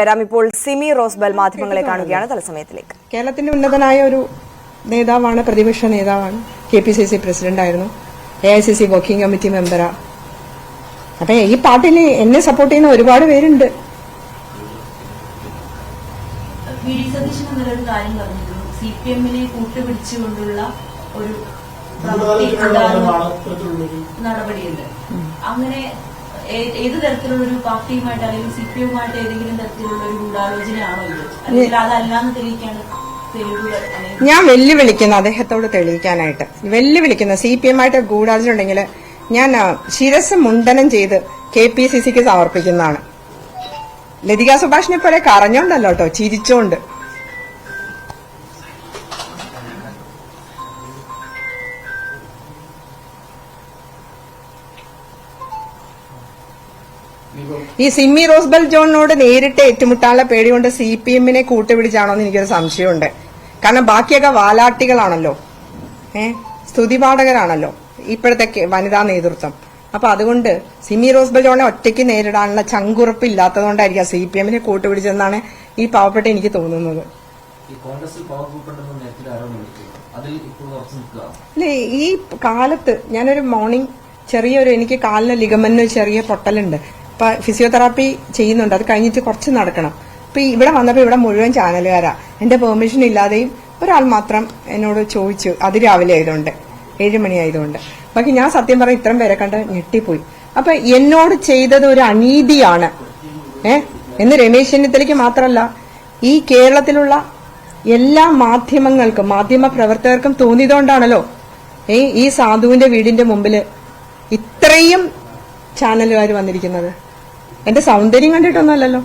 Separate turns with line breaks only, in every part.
വരാം ഇപ്പോൾ സിമി റോസ്ബൽ മാധ്യമങ്ങളെ കാണുകയാണ് തലസമയത്തിലേക്ക്.
കേരളത്തിന്റെ ഉന്നതനായ ഒരു നേതാവാണ് പ്രതിപക്ഷ നേതാവാണ് K P C C president ആയിരുന്നു A I C C working committee മെമ്പറാ. അപ്പൊ ഈ പാർട്ടിയിൽ എന്നെ സപ്പോർട്ട് ചെയ്യുന്ന ഒരുപാട് പേരുണ്ട്.
സി പി എമ്മിനെ കൂട്ടുപിടിച്ചുകൊണ്ടുള്ള ഒരു നടപടിയുണ്ട്. അങ്ങനെ ഏത് തരത്തിലുള്ള ഒരു പാർട്ടിയുമായിട്ട് അല്ലെങ്കിൽ സി പി എമ്മുമായിട്ട് ഏതെങ്കിലും തരത്തിലുള്ള ഒരു ഗൂഢാലോചനയാണോ ഇത്? അല്ലെങ്കിൽ അതല്ലാന്ന് തെളിയിക്കാണ്
ഞാൻ വെല്ലുവിളിക്കുന്നു അദ്ദേഹത്തോട് തെളിയിക്കാനായിട്ട്. വെല്ലുവിളിക്കുന്നു. സി പി എം ആയിട്ട് ഗൂഢാലോചന ഉണ്ടെങ്കിൽ ഞാൻ ശിരസ് മുണ്ടനം ചെയ്ത് കെ പി സി സിക്ക് സമർപ്പിക്കുന്നതാണ്. ലതിക സുഭാഷിനെ പോലെ കറഞ്ഞോണ്ടല്ലോ കേട്ടോ ചിരിച്ചോണ്ട്. ഈ സിമ്മി റോസ്ബൽ ജോണിനോട് നേരിട്ട് ഏറ്റുമുട്ടാനുള്ള പേടി കൊണ്ട് സി പി എമ്മിനെ കൂട്ടുപിടിച്ചാണോ എന്ന് എനിക്കൊരു സംശയമുണ്ട്. കാരണം ബാക്കിയൊക്കെ വാലാട്ടികളാണല്ലോ. ഏ? സ്തുതിപാഠകരാണല്ലോ. ഇപ്പോഴത്തെ വനിതാ നേതൃത്വം. അപ്പൊ അതുകൊണ്ട് സിമി റോസ്ബൽ ജോണിനെ ഒറ്റയ്ക്ക് നേരിടാനുള്ള ചങ്കുറപ്പ് ഇല്ലാത്തതുകൊണ്ടായിരിക്കും സി പി എമ്മിനെ കൂട്ടുപിടിച്ചെന്നാണ് ഈ പാവപ്പെട്ട എനിക്ക് തോന്നുന്നത്. അല്ലേ ഈ കാലത്ത് ഞാനൊരു മോർണിംഗ് ചെറിയൊരു എനിക്ക് കാലിന് ലിഗമെന്റ് ചെറിയ പൊട്ടലുണ്ട്. ഫിസിയോതെറാപ്പി ചെയ്യുന്നുണ്ട്. അത് കഴിഞ്ഞിട്ട് കുറച്ച് നടക്കണം. അപ്പൊ ഇവിടെ വന്നപ്പോ ഇവിടെ മുഴുവൻ ചാനലുകാരാ. എന്റെ പെർമിഷൻ ഇല്ലാതെയും ഒരാൾ മാത്രം എന്നോട് ചോദിച്ചു. അത് രാവിലെ ആയതുകൊണ്ട്. ഏഴുമണി ആയതുകൊണ്ട്. ബാക്കി ഞാൻ സത്യം പറഞ്ഞ ഇത്രയും പേരെ കണ്ട് ഞെട്ടിപ്പോയി. അപ്പൊ എന്നോട് ചെയ്തത് ഒരു അനീതിയാണ്. ഏ? എന്ന് രമേശ് ചെന്നിത്തലയ്ക്ക് മാത്രമല്ല ഈ കേരളത്തിലുള്ള എല്ലാ മാധ്യമങ്ങൾക്കും മാധ്യമ പ്രവർത്തകർക്കും തോന്നിയതുകൊണ്ടാണല്ലോ ഏ ഈ സാധുവിന്റെ വീടിന്റെ മുമ്പിൽ ഇത്രയും ചാനലുകാർ വന്നിരിക്കുന്നത്. എന്റെ സൗന്ദര്യം കണ്ടിട്ടൊന്നുമല്ലല്ലോ.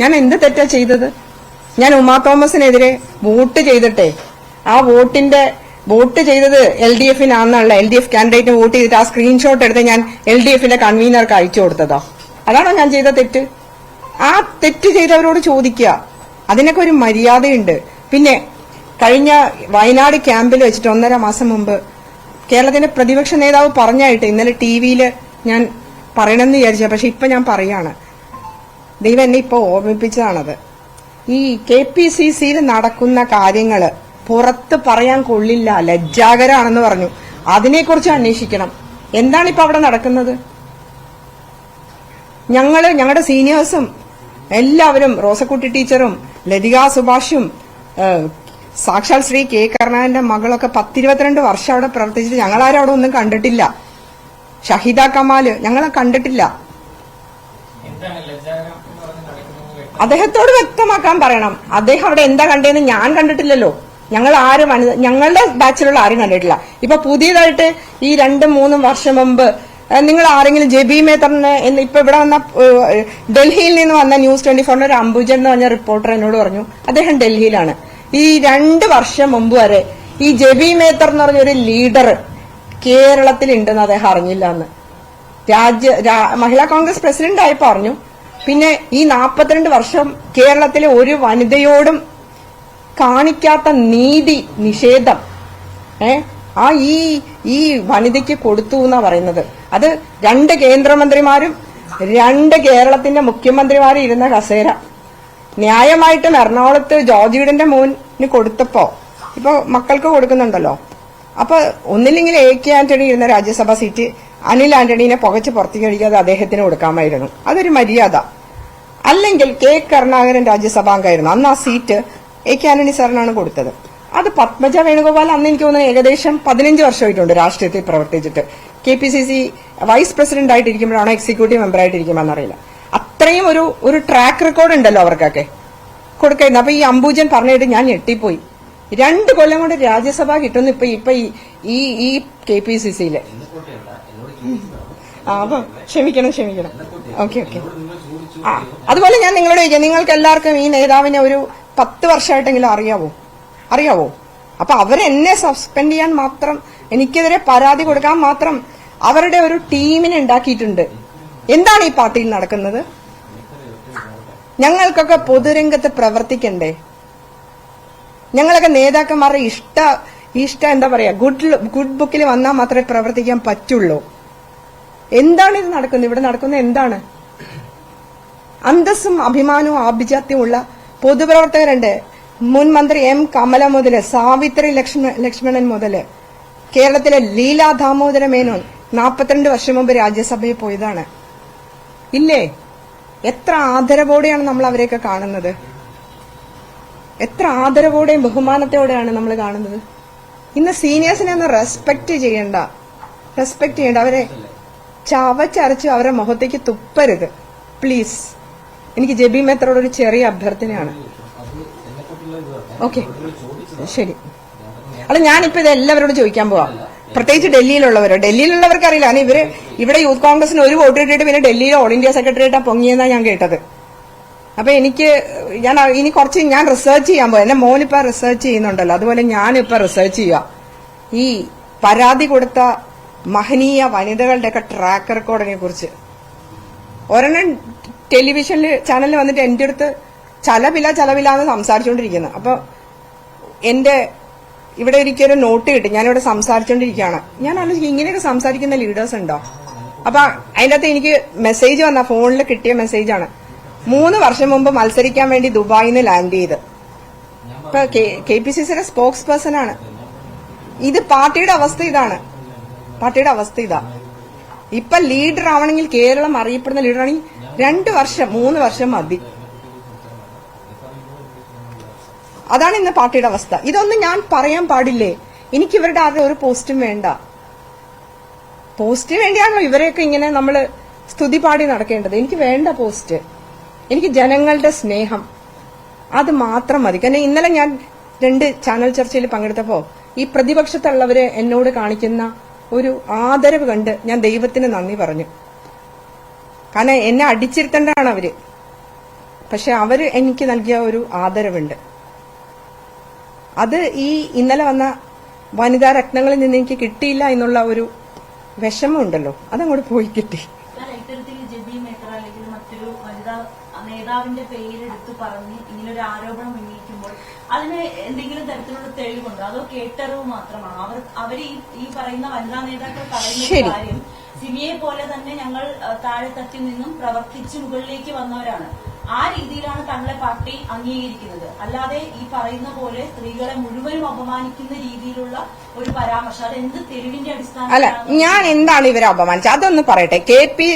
ഞാൻ എന്ത് തെറ്റാ ചെയ്തത്? ഞാൻ ഉമാ തോമസിനെതിരെ വോട്ട് ചെയ്തിട്ടേ. ആ വോട്ടിന്റെ വോട്ട് ചെയ്തത് എൽ ഡി എഫിനാണെന്നുള്ള എൽ ഡി എഫ് കാൻഡിഡേറ്റിന് വോട്ട് ചെയ്തിട്ട് ആ സ്ക്രീൻഷോട്ട് എടുത്ത് ഞാൻ എൽ ഡി എഫിന്റെ കൺവീനർക്ക് അയച്ചു കൊടുത്തതോ. അതാണോ ഞാൻ ചെയ്ത തെറ്റ്? ആ തെറ്റ് ചെയ്തവരോട് ചോദിക്കുക. അതിനൊക്കെ ഒരു മര്യാദയുണ്ട്. പിന്നെ കഴിഞ്ഞ വയനാട് ക്യാമ്പിൽ വെച്ചിട്ട് ഒന്നര മാസം മുമ്പ് കേരളത്തിന്റെ പ്രതിപക്ഷ നേതാവ് പറഞ്ഞായിട്ട് ഇന്നലെ ടി വിയിൽ ഞാൻ പറയണമെന്ന് വിചാരിച്ച. പക്ഷെ ഇപ്പൊ ഞാൻ പറയാണ്. ദൈവം എന്നെ ഇപ്പൊ ഓർമ്മിപ്പിച്ചതാണത്. ഈ കെ പി സി സിയിൽ നടക്കുന്ന കാര്യങ്ങൾ പുറത്ത് പറയാൻ കൊള്ളില്ല ലജ്ജാകരാണെന്ന് പറഞ്ഞു. അതിനെക്കുറിച്ച് അന്വേഷിക്കണം. എന്താണ് ഇപ്പൊ അവിടെ നടക്കുന്നത്? ഞങ്ങൾ ഞങ്ങളുടെ സീനിയേഴ്സും എല്ലാവരും റോസക്കുട്ടി ടീച്ചറും ലതിക സുഭാഷും സാക്ഷാൽ ശ്രീ കെ. കരുണാകരന്റെ മകളൊക്കെ പത്തിരുപത്തിരണ്ട് വർഷം അവിടെ പ്രവർത്തിച്ചിട്ട് ഞങ്ങളാരും അവിടെ ഒന്നും കണ്ടിട്ടില്ല. ഷഹിദ കമാൽ ഞങ്ങളെ കണ്ടിട്ടില്ല. അദ്ദേഹത്തോട് വ്യക്തമാക്കാൻ പറയണം. അദ്ദേഹം അവിടെ എന്താ കണ്ടതെന്ന് ഞാൻ കണ്ടിട്ടില്ലല്ലോ. ഞങ്ങൾ ആരും ഞങ്ങളുടെ ബാച്ചിലുള്ള ആരും കണ്ടിട്ടില്ല. ഇപ്പൊ പുതിയതായിട്ട് ഈ രണ്ടും മൂന്നും വർഷം മുമ്പ് നിങ്ങൾ ആരെങ്കിലും ജെബി മേത്തറിന് എന്ന് ഇപ്പൊ ഇവിടെ വന്ന ഡൽഹിയിൽ നിന്ന് വന്ന ന്യൂസ് ട്വന്റി ഫോറിന്റെ ഒരു അംബുജൻ എന്ന് പറഞ്ഞ റിപ്പോർട്ടർ എന്നോട് പറഞ്ഞു. അദ്ദേഹം ഡൽഹിയിലാണ്. ഈ രണ്ട് വർഷം മുമ്പ് വരെ ഈ ജെബി മേത്തർ എന്ന് പറഞ്ഞ ഒരു ലീഡർ കേരളത്തിലുണ്ടെന്ന് അദ്ദേഹം അറിഞ്ഞില്ല എന്ന് രാജ്യ മഹിളാ കോൺഗ്രസ് പ്രസിഡന്റ് ആയി പറഞ്ഞു. പിന്നെ ഈ നാൽപ്പത്തിരണ്ട് വർഷം കേരളത്തിലെ ഒരു വനിതയോടും കാണിക്കാത്ത നീതി നിഷേധം ഏ ആ ഈ ഈ വനിതയ്ക്ക് കൊടുത്തു എന്നാ പറയുന്നത്. അത് രണ്ട് കേന്ദ്രമന്ത്രിമാരും രണ്ട് കേരളത്തിന്റെ മുഖ്യമന്ത്രിമാരും ഇരുന്ന കസേര. ന്യായമായിട്ടും എറണാകുളത്ത് ജോർജ് വീടിന്റെ മോന് കൊടുത്തപ്പോ ഇപ്പൊ മക്കൾക്ക് കൊടുക്കുന്നുണ്ടല്ലോ. അപ്പൊ ഒന്നില്ലെങ്കിൽ എ കെ ആന്റണി ഇരുന്ന രാജ്യസഭാ സീറ്റ് അനിൽ ആന്റണീനെ പുകച്ച് പുറത്തേക്ക് കഴിക്കാതെ അദ്ദേഹത്തിന് കൊടുക്കാമായിരുന്നു. അതൊരു മര്യാദ. അല്ലെങ്കിൽ കെ കരുണാകരൻ രാജ്യസഭാംഗമായിരുന്നു അന്ന് ആ സീറ്റ് എ കെ ആന്റണി സാറിനാണ് കൊടുത്തത്. അത് പത്മജ വേണുഗോപാൽ അന്ന് എനിക്ക് തോന്നുന്നു ഏകദേശം പതിനഞ്ച് വർഷമായിട്ടുണ്ട് രാഷ്ട്രീയത്തിൽ പ്രവർത്തിച്ചിട്ട്. K P C C vice president ആയിട്ടിരിക്കുമ്പോഴാണോ executive member ആയിട്ടിരിക്കുമെന്ന് അറിയില്ല അത്രയും ഒരു ഒരു ട്രാക്ക് റെക്കോർഡ് ഉണ്ടല്ലോ അവർക്കൊക്കെ. കൊടുക്കായിരുന്നു. അപ്പൊ ഈ അംബുജൻ പറഞ്ഞിട്ട് ഞാൻ ഞെട്ടിപ്പോയി. രണ്ട് കൊല്ലം കൊണ്ട് രാജ്യസഭ കിട്ടുന്നു ഇപ്പൊ ഇപ്പൊ ഈ- ഈ കെ പി സി
സിയിൽ
ആ അപ്പൊ ക്ഷമിക്കണം ക്ഷമിക്കണം. Okay okay. ആ അതുപോലെ ഞാൻ നിങ്ങളോട് ചോദിക്കാം. നിങ്ങൾക്ക് എല്ലാവർക്കും ഈ നേതാവിനെ ഒരു പത്ത് വർഷമായിട്ടെങ്കിലും അറിയാവോ? അറിയാവോ? അപ്പൊ അവരെന്നെ സസ്പെൻഡ് ചെയ്യാൻ മാത്രം എനിക്കെതിരെ പരാതി കൊടുക്കാൻ മാത്രം അവരുടെ ഒരു ടീമിനെ ഉണ്ടാക്കിയിട്ടുണ്ട്. എന്താണ് ഈ പാർട്ടിയിൽ നടക്കുന്നത്? ഞങ്ങൾക്കൊക്കെ പൊതുരംഗത്ത് പ്രവർത്തിക്കണ്ടേ? ഞങ്ങളൊക്കെ നേതാക്കന്മാരുടെ ഇഷ്ട ഇഷ്ടം എന്താ പറയാ ഗുഡ് ഗുഡ് ബുക്കിൽ വന്നാൽ മാത്രമേ പ്രവർത്തിക്കാൻ പറ്റുള്ളൂ. എന്താണ് ഇത് നടക്കുന്നത്? ഇവിടെ നടക്കുന്നത് എന്താണ്? അന്തസ്സും അഭിമാനവും ആഭിജാത്യമുള്ള പൊതുപ്രവർത്തകരുണ്ട്. മുൻ മന്ത്രി എം. കമല മുതൽ സാവിത്രി ലക്ഷ്മ ലക്ഷ്മണൻ മുതൽ. കേരളത്തിലെ ലീലാ ദാമോദര മേനോൻ നാൽപ്പത്തിരണ്ട് വർഷം മുമ്പ് രാജ്യസഭയിൽ പോയതാണ്. ഇല്ലേ? എത്ര ആദരവോടെയാണ് നമ്മൾ അവരെയൊക്കെ കാണുന്നത്? എത്ര ആദരവോടെയും ബഹുമാനത്തോടെയാണ് നമ്മൾ കാണുന്നത്? ഇന്ന് സീനിയേഴ്സിനെ ഒന്ന് റെസ്പെക്ട് ചെയ്യണ്ട. റെസ്പെക്ട് ചെയ്യണ്ട. അവരെ ചവച്ചരച്ച് അവരെ മുഖത്തേക്ക് തുപ്പരുത്. പ്ലീസ്. എനിക്ക് ജബി ഒരു ചെറിയ അഭ്യർത്ഥനയാണ്. ഓക്കെ. ശരി. അല്ല ഞാനിപ്പോ ഇത് എല്ലാവരോടും ചോദിക്കാൻ പോവാം. പ്രത്യേകിച്ച് ഡൽഹിയിലുള്ളവരോ? ഡൽഹിയിലുള്ളവർക്ക് അറിയില്ല. കാരണം ഇവർ ഇവിടെ യൂത്ത് കോൺഗ്രസിന് ഒരു വോട്ട് കിട്ടിയിട്ട് പിന്നെ ഡൽഹിയിൽ ഓൾ ഇന്ത്യ സെക്രട്ടറിയേറ്റാ പൊങ്ങിയെന്നാണ് ഞാൻ കേട്ടത്. അപ്പൊ എനിക്ക് ഞാൻ ഇനി കുറച്ച് ഞാൻ റിസർച്ച് ചെയ്യാൻ പോയി എന്റെ മോനിപ്പോ റിസർച്ച് ചെയ്യുന്നുണ്ടല്ലോ. അതുപോലെ ഞാനിപ്പോ റിസർച്ച് ചെയ്യുക ഈ പരാതി കൊടുത്ത മഹനീയ വനിതകളുടെയൊക്കെ ട്രാക്ക് റെക്കോർഡിനെ കുറിച്ച്. ഒരെണ്ണം ടെലിവിഷനിൽ ചാനലിൽ വന്നിട്ട് എന്റെ അടുത്ത് ചലവില ചലവില എന്ന് സംസാരിച്ചുകൊണ്ടിരിക്കുന്നത് അപ്പൊ എന്റെ ഇവിടെ ഒരു നോട്ട് കിട്ടി. ഞാനിവിടെ സംസാരിച്ചുകൊണ്ടിരിക്കുകയാണ് ഞാൻ ആലോചിക്കും ഇങ്ങനെയൊക്കെ സംസാരിക്കുന്ന ലീഡേഴ്സ് ഉണ്ടോ? അപ്പൊ അതിന്റെ അകത്ത് എനിക്ക് മെസ്സേജ് വന്ന ഫോണിൽ കിട്ടിയ മെസ്സേജാണ് മൂന്ന് വർഷം മുമ്പ് മത്സരിക്കാൻ വേണ്ടി ദുബായിൽ നിന്ന് ലാൻഡ് ചെയ്ത്. ഇപ്പൊ കെ പി സി സിയുടെ സ്പോക്സ് പേഴ്സൺ ആണ്. ഇത് പാർട്ടിയുടെ അവസ്ഥ ഇതാണ്. പാർട്ടിയുടെ അവസ്ഥ ഇതാ. ഇപ്പൊ ലീഡർ ആവണമെങ്കിൽ കേരളം അറിയപ്പെടുന്ന ലീഡർ ആണെങ്കിൽ രണ്ട് വർഷം മൂന്ന് വർഷം മതി. അതാണ് ഇന്ന് പാർട്ടിയുടെ അവസ്ഥ. ഇതൊന്നും ഞാൻ പറയാൻ പാടില്ലേ? എനിക്ക് ഇവരുടെ ആരുടെ ഒരു പോസ്റ്റും വേണ്ട. പോസ്റ്റിന് വേണ്ടിയാണല്ലോ ഇവരെയൊക്കെ ഇങ്ങനെ നമ്മൾ സ്തുതി പാടി നടക്കേണ്ടത്. എനിക്ക് വേണ്ട പോസ്റ്റ്. എനിക്ക് ജനങ്ങളുടെ സ്നേഹം. അത് മാത്രം മതി. കാരണം ഇന്നലെ ഞാൻ രണ്ട് ചാനൽ ചർച്ചയിൽ പങ്കെടുത്തപ്പോ ഈ പ്രതിപക്ഷത്തുള്ളവരെ എന്നോട് കാണിക്കുന്ന ഒരു ആദരവ് കണ്ട് ഞാൻ ദൈവത്തിന് നന്ദി പറഞ്ഞു. കാരണം എന്നെ അടിച്ചിരുത്തേണ്ടതാണ് അവർ. പക്ഷെ അവർ എനിക്ക് നൽകിയ ഒരു ആദരവുണ്ട്. അത് ഈ ഇന്നലെ വന്ന വനിതാ രത്നങ്ങളിൽ നിന്ന് എനിക്ക് കിട്ടിയില്ല എന്നുള്ള ഒരു വിഷമമുണ്ടല്ലോ അതങ്ങോട്ട് പോയി കിട്ടി.
നേതാവിന്റെ പേരെടുത്ത് പറഞ്ഞ് ഇങ്ങനൊരു ആരോപണം ഉന്നയിക്കുമ്പോൾ അതിന് എന്തെങ്കിലും തരത്തിലുള്ള തെളിവുണ്ടോ? അതോ കേട്ടറിവ് മാത്രമാണോ? അവർ അവർ ഈ പറയുന്ന വനിതാ നേതാക്കൾ പറയുന്ന
ശരി.
കാര്യം സിമിയെ പോലെ തന്നെ ഞങ്ങൾ താഴെത്തട്ടിൽ നിന്നും പ്രവർത്തിച്ച് മുകളിലേക്ക് വന്നവരാണ്. ആ രീതിയിലാണ് തങ്ങളെ പാർട്ടി അംഗീകരിക്കുന്നത്. അല്ലാതെ ഈ പറയുന്ന പോലെ സ്ത്രീകളെ മുഴുവനും അപമാനിക്കുന്ന രീതിയിലുള്ള ഒരു പരാമർശം എന്ത് തെളിവിന്റെ
അല്ല
അടിസ്ഥാനത്തിലാണ്
ഞാൻ എന്താണ് ഇവരെ അപമാനിച്ചത്? അതൊന്ന് പറയട്ടെ. കെ പി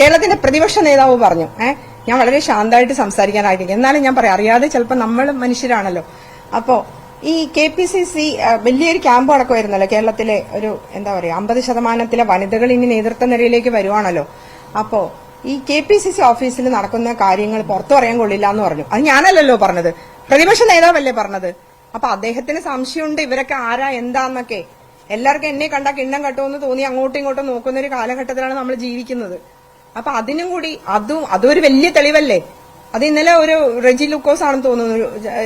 കേരളത്തിന്റെ പ്രതിപക്ഷ നേതാവ് പറഞ്ഞു ഏഹ് ഞാൻ വളരെ ശാന്തമായിട്ട് സംസാരിക്കാനായിരിക്കും എന്നാലും ഞാൻ പറയാം അറിയാതെ ചിലപ്പോൾ നമ്മൾ മനുഷ്യരാണല്ലോ. അപ്പോ ഈ കെ പി സി സി വലിയൊരു ക്യാമ്പ് നടക്കുമായിരുന്നല്ലോ കേരളത്തിലെ ഒരു എന്താ പറയാ അമ്പത് ശതമാനത്തിലെ വനിതകൾ ഇനി നേതൃത്വ നിരയിലേക്ക് വരുവാണല്ലോ. അപ്പോ ഈ കെ പി സി സി ഓഫീസിൽ നടക്കുന്ന കാര്യങ്ങൾ പുറത്തു പറയാൻ കൊള്ളില്ല എന്ന് പറഞ്ഞു. അത് ഞാനല്ലല്ലോ പറഞ്ഞത്. പ്രതിപക്ഷ നേതാവല്ലേ പറഞ്ഞത്. അപ്പൊ അദ്ദേഹത്തിന് സംശയമുണ്ട് ഇവരൊക്കെ ആരാ എന്താന്നൊക്കെ. എല്ലാവർക്കും എന്നെ കണ്ടാൽ കിണ്ണം കട്ടുമെന്ന് തോന്നി അങ്ങോട്ടും ഇങ്ങോട്ടും നോക്കുന്ന ഒരു കാലഘട്ടത്തിലാണ് നമ്മൾ ജീവിക്കുന്നത്. അപ്പൊ അതിനും കൂടി അതും അതൊരു വലിയ തെളിവല്ലേ? അത് ഇന്നലെ ഒരു റെജി ലുക്കോസ് ആണെന്ന് തോന്നുന്നു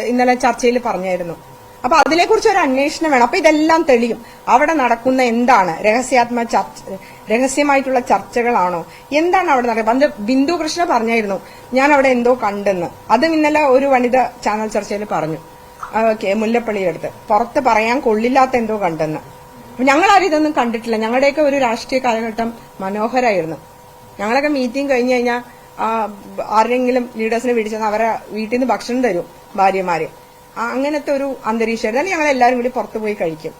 ഇന്നലെ ചർച്ചയിൽ പറഞ്ഞായിരുന്നു. അപ്പൊ അതിനെക്കുറിച്ച് ഒരു അന്വേഷണം വേണം. അപ്പൊ ഇതെല്ലാം തെളിയും. അവിടെ നടക്കുന്ന എന്താണ്? രഹസ്യാത്മ ചർച്ച രഹസ്യമായിട്ടുള്ള ചർച്ചകളാണോ? എന്താണ് അവിടെ നടക്കുന്നത് പണ്ട് ബിന്ദു കൃഷ്ണ പറഞ്ഞായിരുന്നു ഞാൻ അവിടെ എന്തോ കണ്ടെന്ന്. അതും ഇന്നലെ ഒരു വനിത ചാനൽ ചർച്ചയിൽ പറഞ്ഞു. മുല്ലപ്പള്ളിയെടുത്ത് പുറത്ത് പറയാൻ കൊള്ളില്ലാത്ത എന്തോ കണ്ടെന്ന്. ഞങ്ങളാരും ഇതൊന്നും കണ്ടിട്ടില്ല. ഞങ്ങളുടെയൊക്കെ ഒരു രാഷ്ട്രീയ കാലഘട്ടം മനോഹരമായിരുന്നു ഞങ്ങളൊക്കെ മീറ്റിംഗ് കഴിഞ്ഞു കഴിഞ്ഞാൽ ആരെങ്കിലും ലീഡേഴ്സിനെ വിളിച്ചെന്ന് അവരെ വീട്ടിൽ നിന്ന് ഭക്ഷണം തരും ഭാര്യമാര്. അങ്ങനത്തെ ഒരു അല്ലെങ്കിൽ ഞങ്ങൾ എല്ലാവരും കൂടി പുറത്തു പോയി കഴിക്കും.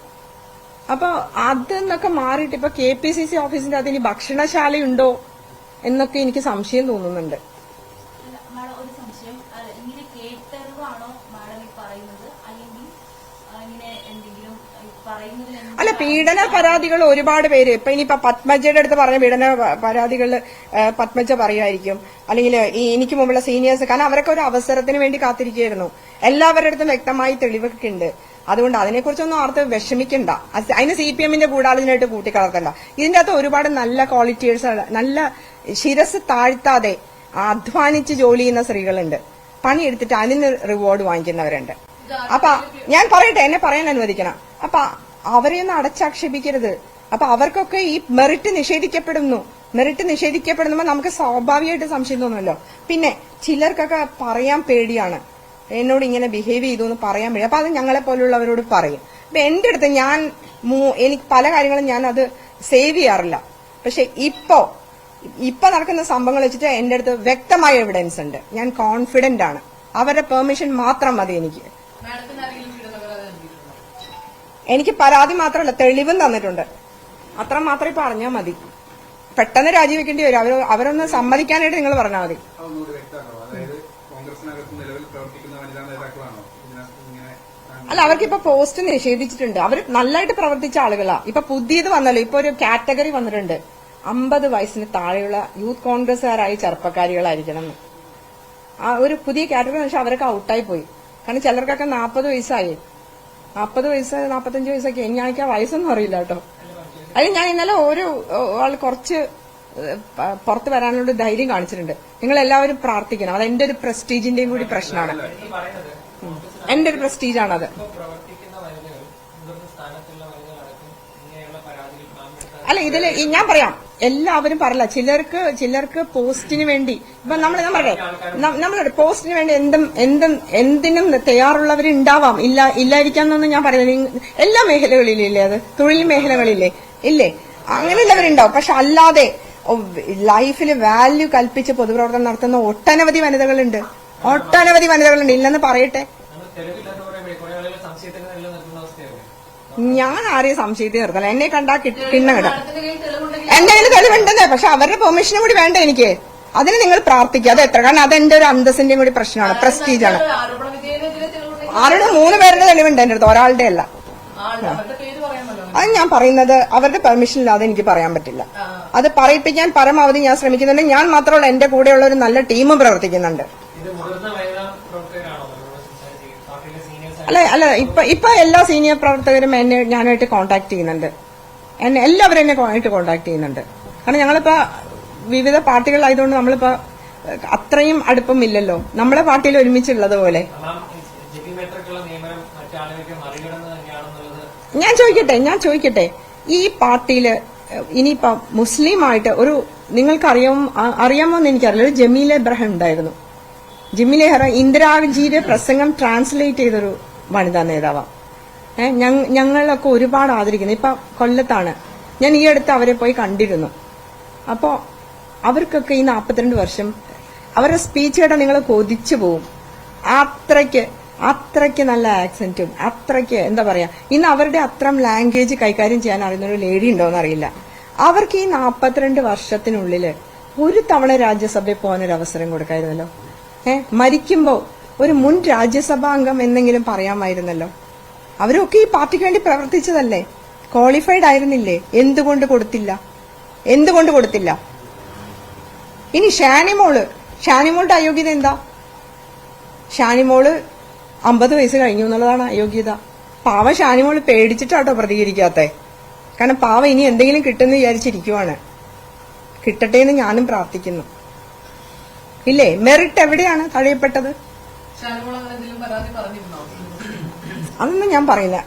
അപ്പൊ അതെന്നൊക്കെ മാറിയിട്ട് ഇപ്പൊ കെ പി സി സി ഓഫീസിന്റെ അതിന് ഭക്ഷണശാലയുണ്ടോ എന്നൊക്കെ എനിക്ക് സംശയം തോന്നുന്നുണ്ട്.
അല്ല,
പീഡന പരാതികൾ ഒരുപാട് പേര്. ഇപ്പൊ ഇനിയിപ്പൊ പത്മജയുടെ അടുത്ത് പറഞ്ഞ പീഡന പരാതികൾ പത്മജ പറയുമായിരിക്കും. അല്ലെങ്കിൽ എനിക്ക് മുമ്പുള്ള സീനിയേഴ്സ്. കാരണം അവരൊക്കെ ഒരു അവസരത്തിന് വേണ്ടി കാത്തിരിക്കുകയായിരുന്നു. എല്ലാവരുടെ അടുത്തും വ്യക്തമായി തെളിവൊക്കെ ഉണ്ട് അതുകൊണ്ട് അതിനെക്കുറിച്ചൊന്നും ആർത്ത് വിഷമിക്കണ്ട. അത് അതിന് സി പി എമ്മിന്റെ ഗൂഢാലോചനയായിട്ട് കൂട്ടിക്കലർത്തണ്ട. ഇതിന്റെ അകത്ത് ഒരുപാട് നല്ല ക്വാളിറ്റീസ് നല്ല ശിരസ് താഴ്ത്താതെ അധ്വാനിച്ച് ജോലി ചെയ്യുന്ന സ്ത്രീകളുണ്ട്. പണിയെടുത്തിട്ട് അതിന് റിവാർഡ് വാങ്ങിക്കുന്നവരുണ്ട്. അപ്പൊ ഞാൻ പറയട്ടെ എന്നെ പറയാൻ അനുവദിക്കണം. അപ്പൊ അവരെയൊന്നും അടച്ചാക്ഷേപിക്കരുത്. അപ്പൊ അവർക്കൊക്കെ ഈ മെറിറ്റ് നിഷേധിക്കപ്പെടുന്നു. മെറിറ്റ് നിഷേധിക്കപ്പെടുമ്പോൾ നമുക്ക് സ്വാഭാവികമായിട്ട് സംശയം തോന്നുമല്ലോ. പിന്നെ ചിലർക്കൊക്കെ പറയാൻ പേടിയാണ്. എന്നോട് ഇങ്ങനെ ബിഹേവ് ചെയ്തു എന്ന് പറയാൻ വേണ്ടി അപ്പൊ അത് ഞങ്ങളെ പോലുള്ളവരോട് പറയും. അപ്പൊ എന്റെ അടുത്ത് ഞാൻ എനിക്ക് പല കാര്യങ്ങളും ഞാൻ അത് സേവ് ചെയ്യാറില്ല. പക്ഷെ ഇപ്പോ ഇപ്പൊ നടക്കുന്ന സംഭവങ്ങൾ വെച്ചിട്ട് എന്റെ അടുത്ത് വ്യക്തമായ എവിഡൻസ് ഉണ്ട്. ഞാൻ കോൺഫിഡന്റ് ആണ്. അവരുടെ പെർമിഷൻ മാത്രം മതി എനിക്ക്. എനിക്ക് പരാതി മാത്രമല്ല തെളിവും തന്നിട്ടുണ്ട്. അത്ര മാത്രമേ പറഞ്ഞാൽ മതി. പെട്ടെന്ന് രാജിവെക്കേണ്ടി വരും. അവരൊന്ന് സമ്മതിക്കാനായിട്ട് നിങ്ങൾ പറഞ്ഞാൽ മതി. അല്ല അവർക്കിപ്പോ പോസ്റ്റ് നിഷേധിച്ചിട്ടുണ്ട്. അവർ നല്ലതായിട്ട് പ്രവർത്തിച്ച ആളുകളാ. ഇപ്പൊ പുതിയത് വന്നല്ലോ. ഇപ്പൊ ഒരു കാറ്റഗറി വന്നിട്ടുണ്ട്. അമ്പത് വയസ്സിന് താഴെയുള്ള യൂത്ത് കോൺഗ്രസ്സുകാരായ ചെറുപ്പക്കാരികളായിരിക്കണം. ആ ഒരു പുതിയ കാറ്റഗറി എന്ന് വെച്ചാൽ അവരൊക്കെ ഔട്ടായി പോയി. കാരണം ചിലർക്കൊക്കെ നാൽപ്പത് വയസ്സായി. നാൽപ്പത് വയസ്സ് നാൽപ്പത്തഞ്ച് വയസ്സൊക്കെ എനിക്ക് ആ വയസ്സൊന്നും അറിയില്ല കേട്ടോ. അതിന് ഞാൻ ഇന്നലെ ഒരു ആൾ കുറച്ച് പുറത്ത് വരാനുള്ള ധൈര്യം കാണിച്ചിട്ടുണ്ട്. നിങ്ങൾ എല്ലാവരും പ്രാർത്ഥിക്കണം. അത് എന്റെ ഒരു പ്രസ്റ്റീജിന്റെയും കൂടി പ്രശ്നമാണ്. എന്റെ ഒരു പ്രസ്റ്റീജാണത്.
ആണ് അത്
അല്ല ഇതിൽ ഞാൻ പറയാം. എല്ലാവരും പറയില്ല. ചിലർക്ക് ചിലർക്ക് പോസ്റ്റിന് വേണ്ടി ഇപ്പൊ നമ്മൾ ഞാൻ പറയട്ടെ. നമ്മൾ പോസ്റ്റിന് വേണ്ടി എന്തും എന്തും എന്തിനും തയ്യാറുള്ളവരുണ്ടാവാം. ഇല്ല ഇല്ലായിരിക്കാന്നൊന്നും ഞാൻ പറയുന്നത് എല്ലാ മേഖലകളിലും ഇല്ലേ അത്? തൊഴിൽ മേഖലകളില്ലേ? ഇല്ലേ? അങ്ങനെയുള്ളവരുണ്ടാവും. പക്ഷെ അല്ലാതെ ലൈഫിൽ വാല്യൂ കൽപ്പിച്ച് പൊതുപ്രവർത്തനം നടത്തുന്ന ഒട്ടനവധി വനിതകളുണ്ട്. ഒട്ടനവധി വനിതകളുണ്ട്. ഇല്ലെന്ന് പറയട്ടെ. ഞാൻ ആരെയും സംശയത്തിൽ നിർത്തല എന്നെ കണ്ടാ കിട്ടുന്ന കിടാം എന്റെ കയ്യിൽ തെളിവുണ്ടെന്നേ? പക്ഷെ അവരുടെ പെർമിഷനും കൂടി വേണ്ട എനിക്ക്. അതിന് നിങ്ങൾ പ്രാർത്ഥിക്കുക. അത് എത്ര? കാരണം അതെന്റെ ഒരു അന്തസ്സിന്റെയും കൂടി പ്രശ്നമാണ്. പ്രസ്റ്റീജാണ് ആരുടെ മൂന്ന് പേരുടെ തെളിവുണ്ട് എന്റെ അടുത്ത്. ഒരാളുടെ അല്ല. അത് ഞാൻ പറയുന്നത് അവരുടെ പെർമിഷൻ ഇല്ലാതെ എനിക്ക് പറയാൻ പറ്റില്ല. അത് പറയിപ്പിക്കാൻ പരമാവധി ഞാൻ ശ്രമിക്കുന്നുണ്ട്. ഞാൻ മാത്രമല്ല എന്റെ കൂടെയുള്ള ഒരു നല്ല ടീമും പ്രവർത്തിക്കുന്നുണ്ട്
ഇത് മുതിർന്ന വനിതാ പ്രവർത്തകരാണോ നമ്മളോട് സംസാരിച്ചത് പാർട്ടിയിലെ സീനിയേഴ്സ്
അല്ല അല്ല ഇപ്പൊ ഇപ്പൊ എല്ലാ സീനിയർ പ്രവർത്തകരും എന്നെ ഞാനായിട്ട് കോണ്ടാക്ട് ചെയ്യുന്നുണ്ട്. എന്നെ എല്ലാവരും എന്നെ ആയിട്ട് കോണ്ടാക്ട് ചെയ്യുന്നുണ്ട്. കാരണം ഞങ്ങളിപ്പോ വിവിധ പാർട്ടികളായതുകൊണ്ട് നമ്മളിപ്പോ അത്രയും അത്രയും അടുപ്പമില്ലല്ലോ. നമ്മളെ പാർട്ടിയിൽ ഒരുമിച്ചുള്ളത് പോലെ. ഞാൻ ചോദിക്കട്ടെ ഞാൻ ചോദിക്കട്ടെ. ഈ പാർട്ടിയിൽ ഏഹ്, മുസ്ലിം ആയിട്ട് ഒരു നിങ്ങൾക്ക് അറിയാമോ അറിയാമോ എന്ന് എനിക്കറിയില്ല. ഒരു ജമീൽ ഇബ്രാഹിം ഉണ്ടായിരുന്നു. ജമീൽ ഇബ്രാഹിം ഇന്ദിരാജിയുടെ പ്രസംഗം ട്രാൻസ്ലേറ്റ് ചെയ്തൊരു വനിതാ നേതാവാണ് ഏഹ് ഞങ്ങളൊക്കെ ഒരുപാട് ആദരിക്കുന്നു. ഇപ്പൊ കൊല്ലത്താണ്. ഞാൻ ഈ അടുത്ത് അവരെ പോയി കണ്ടിരുന്നു. അപ്പോ അവർക്കൊക്കെ ഈ നാൽപ്പത്തിരണ്ട് വർഷം അവരുടെ സ്പീച്ച് കേട്ടാൽ നിങ്ങൾ കൊതിച്ചു പോവും. അത്രയ്ക്ക് അത്രയ്ക്ക് നല്ല ആക്സെന്റും അത്രയ്ക്ക് എന്താ പറയാ ഇന്ന് അവരുടെ അത്രം ലാംഗ്വേജ് കൈകാര്യം ചെയ്യാൻ അറിയുന്ന ഒരു ലേഡി ഉണ്ടോന്ന് അറിയില്ല. അവർക്ക് ഈ നാൽപ്പത്തിരണ്ട് വർഷത്തിനുള്ളിൽ ഒരു തവണ രാജ്യസഭയിൽ പോകാൻ ഒരു അവസരം കൊടുക്കായിരുന്നല്ലോ. ഏഹ് മരിക്കുമ്പോ ഒരു മുൻ രാജ്യസഭാ അംഗം എന്നെങ്കിലും പറയാമായിരുന്നല്ലോ. അവരൊക്കെ ഈ പാർട്ടിക്ക് വേണ്ടി പ്രവർത്തിച്ചതല്ലേ? ക്വാളിഫൈഡ് ആയിരുന്നില്ലേ? എന്തുകൊണ്ട് കൊടുത്തില്ല? എന്തുകൊണ്ട് കൊടുത്തില്ല? ഇനി ഷാനിമോൾ ഷാനിമോളുടെ അയോഗ്യത എന്താ? ഷാനിമോൾ അമ്പത് വയസ്സ് കഴിഞ്ഞു എന്നുള്ളതാണ് അയോഗ്യത. പാവ ഷാനിമോൾ പേടിച്ചിട്ടാട്ടോ പ്രതികരിക്കാത്തെ. കാരണം പാവ ഇനി എന്തെങ്കിലും കിട്ടുമെന്ന് വിചാരിച്ചിരിക്കുവാണ്. കിട്ടട്ടെ എന്ന് ഞാനും പ്രാർത്ഥിക്കുന്നു. ഇല്ലേ? മെറിറ്റ് എവിടെയാണ് തഴയപ്പെട്ടത് അതൊന്നും ഞാൻ പറയില്ല.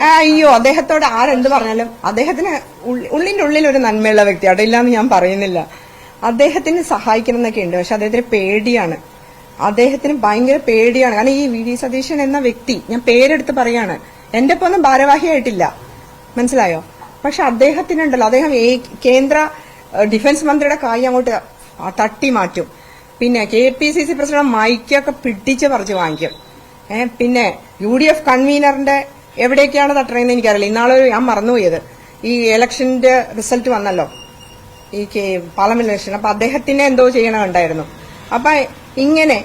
അയ്യോ അദ്ദേഹത്തോട് ആരെന്ത് പറഞ്ഞാലും അദ്ദേഹത്തിന് ഉള്ളിന്റെ ഉള്ളിൽ ഒരു നന്മയുള്ള വ്യക്തിയാണ് ഇല്ലാന്ന് ഞാൻ പറയുന്നില്ല. അദ്ദേഹത്തിന് സഹായിക്കണം എന്നൊക്കെ ഉണ്ട് പക്ഷെ അദ്ദേഹത്തിന് പേടിയാണ്. അദ്ദേഹത്തിന് ഭയങ്കര പേടിയാണ്. കാരണം ഈ വി. ഡി. സതീശൻ എന്ന വ്യക്തി ഞാൻ പേരെടുത്ത് പറയാണ് എന്റെ ഒപ്പം ഒന്നും ഭാരവാഹിയായിട്ടില്ല. മനസ്സിലായോ? പക്ഷെ അദ്ദേഹത്തിനുണ്ടല്ലോ അദ്ദേഹം കേന്ദ്ര ഡിഫൻസ് മന്ത്രിയുടെ കായ് അങ്ങോട്ട് തട്ടി മാറ്റും. പിന്നെ K P C C president മൈക്കൊക്കെ പിടിച്ച് പറിച്ച് വാങ്ങിക്കും. പിന്നെ യു ഡി എഫ് കൺവീനറിന്റെ എവിടേക്കാണ് തട്ടണമെന്ന് എനിക്കറിയില്ല. ഇന്നാളെ ഞാൻ മറന്നുപോയത്. ഈ ഇലക്ഷന്റെ റിസൾട്ട് വന്നല്ലോ. ഈ പാർലമെന്റ് ഇലക്ഷൻ. അപ്പൊ അദ്ദേഹത്തിന് എന്തോ ചെയ്യണമുണ്ടായിരുന്നു അപ്പൊ ഇങ്ങനെ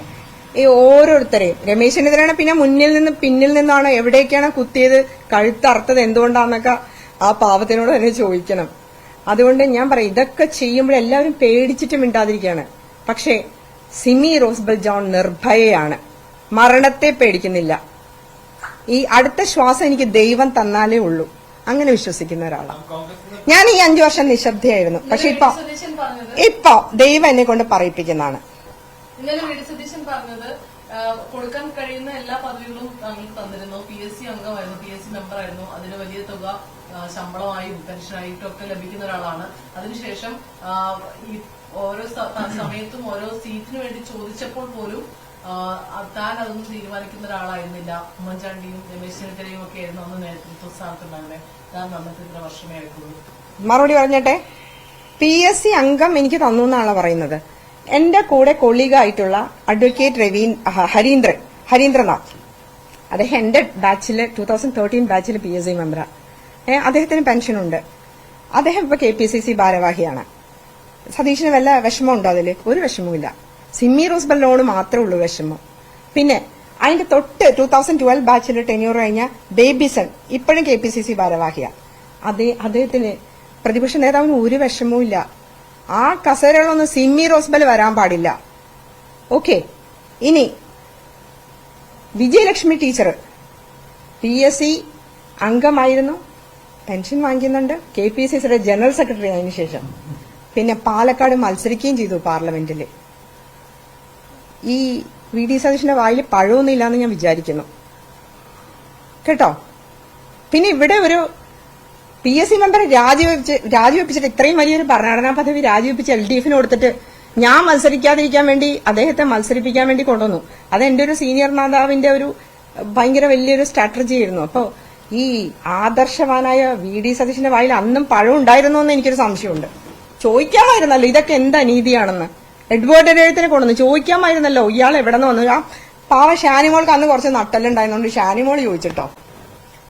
ഈ ഓരോരുത്തരെയും. രമേശിനെതിരാണ് പിന്നെ മുന്നിൽ നിന്ന് പിന്നിൽ നിന്നാണ് എവിടേക്കാണ് കുത്തിയത് കഴുത്തറുത്തത് എന്തുകൊണ്ടാന്നൊക്കെ ആ പാവത്തിനോട് തന്നെ ചോദിക്കണം. അതുകൊണ്ട് ഞാൻ പറയും ഇതൊക്കെ ചെയ്യുമ്പോൾ എല്ലാവരും പേടിച്ചിട്ട് മിണ്ടാതിരിക്കുകയാണ്. പക്ഷേ സിമി റോസ്ബൽ ജോൺ നിർഭയയാണ്. മരണത്തെ പേടിക്കുന്നില്ല. ഈ അടുത്ത ശ്വാസം എനിക്ക് ദൈവം തന്നാലേ ഉള്ളൂ. അങ്ങനെ വിശ്വസിക്കുന്ന ഒരാളാണ്. ഞാൻ ഈ അഞ്ചു വർഷം നിശബ്ദയായിരുന്നു. പക്ഷെ ഇപ്പൊ ഇപ്പൊ ദൈവം എന്നെ കൊണ്ട് പറയിപ്പിക്കുന്നതാണ്.
ഇന്നലെ വി ഡി സതീശൻ പറഞ്ഞത് കൊടുക്കാൻ കഴിയുന്ന എല്ലാ പദവികളും താങ്കൾക്ക് തന്നിരുന്നു. പി എസ് സി അംഗമായിരുന്നു പി എസ് സി മെമ്പറായിരുന്നു അതിന് വലിയ തുക ശമ്പളമായും പെൻഷനായിട്ടും ഒക്കെ ലഭിക്കുന്ന ഒരാളാണ്. അതിനുശേഷം ഈ ഓരോ സമയത്തും ഓരോ സീറ്റിന് വേണ്ടി ചോദിച്ചപ്പോൾ പോലും
താൻ അതൊന്നും തീരുമാനിക്കുന്ന ഒരാളായിരുന്നില്ല. ഉമ്മൻചാണ്ടിയും രമേശ് ചെന്നിത്തലയും ഒക്കെ ആയിരുന്നു അന്ന് നേതൃത്വ സ്ഥാനത്തുണ്ടായിരുന്നത് താൻ വന്നിട്ട് ഇത്ര വർഷമേ ആയിട്ടുള്ളൂ.
മറുപടി പറഞ്ഞട്ടെ. പി എസ് സി അംഗം എനിക്ക് തന്നു എന്നാണ് പറയുന്നത്. എന്റെ കൂടെ കൊളീഗായിട്ടുള്ള അഡ്വക്കേറ്റ് രവീൻ ഹരീന്ദ്രൻ ഹരീന്ദ്രനാഥ്. അദ്ദേഹം എന്റെ ബാച്ചിൽ ടൂ തൗസൻഡ് തേർട്ടീൻ ബാച്ചിൽ പി എസ് സി മെമ്പറാണ് അദ്ദേഹത്തിന് പെൻഷനുണ്ട് അദ്ദേഹം ഇപ്പൊ കെ പി സി സി ഭാരവാഹിയാണ്. സതീഷിന് വല്ല വിഷമമുണ്ടോ അതിൽ ഒരു വിഷമവുമില്ല. സിമ്മി റോസ്ബൽ ലോണ് മാത്രമേ ഉള്ളൂ വിഷമം. പിന്നെ അതിന്റെ തൊട്ട് ടൂ തൗസൻഡ് ട്വൽവ് ബാച്ചിൽ ടെന്യൂർ കഴിഞ്ഞ ബേബിസൺ ഇപ്പോഴും കെ പി സി സി ഭാരവാഹിയാണ് അദ്ദേഹത്തിന് പ്രതിപക്ഷ നേതാവിന് ഒരു വിഷമവും ഇല്ല ആ കസേരകളൊന്നും സിമ്മി റോസ്ബൽ വരാൻ പാടില്ല. ഓക്കെ. ഇനി Vijayalakshmi teacher. P S C അംഗമായിരുന്നു. പെൻഷൻ വാങ്ങിക്കുന്നുണ്ട്. കെ പി സി സിയുടെ ജനറൽ സെക്രട്ടറി ആയതിനു ശേഷം. പിന്നെ പാലക്കാട് മത്സരിക്കുകയും ചെയ്തു പാർലമെന്റിൽ ഈ വി ഡി സതീഷിന്റെ വായിൽ പഴമൊന്നുമില്ല എന്ന് ഞാൻ വിചാരിക്കുന്നു. കേട്ടോ? പിന്നെ ഇവിടെ ഒരു പി എസ് സി മെമ്പർ രാജിവെച്ച് രാജിവെപ്പിച്ചിട്ട് ഇത്രയും വലിയൊരു ഭരണഘടനാ പദവി രാജിവെപ്പിച്ച് എൽ ഡി എഫിന് കൊടുത്തിട്ട് ഞാൻ മത്സരിക്കാതിരിക്കാൻ വേണ്ടി അദ്ദേഹത്തെ മത്സരിപ്പിക്കാൻ വേണ്ടി കൊണ്ടുവന്നു. അത് എന്റെ ഒരു സീനിയർ നേതാവിന്റെ ഒരു ഭയങ്കര വലിയൊരു സ്ട്രാറ്റജി ആയിരുന്നു. അപ്പോ ഈ ആദർശവാനായ വി ഡി സതീഷിന്റെ വായിൽ അന്നും പഴം ഉണ്ടായിരുന്നോ എന്ന് എനിക്കൊരു സംശയമുണ്ട്. ചോദിക്കാമായിരുന്നല്ലോ ഇതൊക്കെ എന്ത് അനീതിയാണെന്ന്. എഡ്വേർഡ് എഴുത്തിന് കൊണ്ടുവന്നു. ചോദിക്കാമായിരുന്നല്ലോ ഇയാൾ എവിടെ നിന്ന് വന്നു? ആ പാവ ഷാനിമോൾക്ക് അന്ന് കുറച്ച് നട്ടലുണ്ടായിരുന്നോണ്ട് ഷാനിമോൾ ചോദിച്ചിട്ടോ?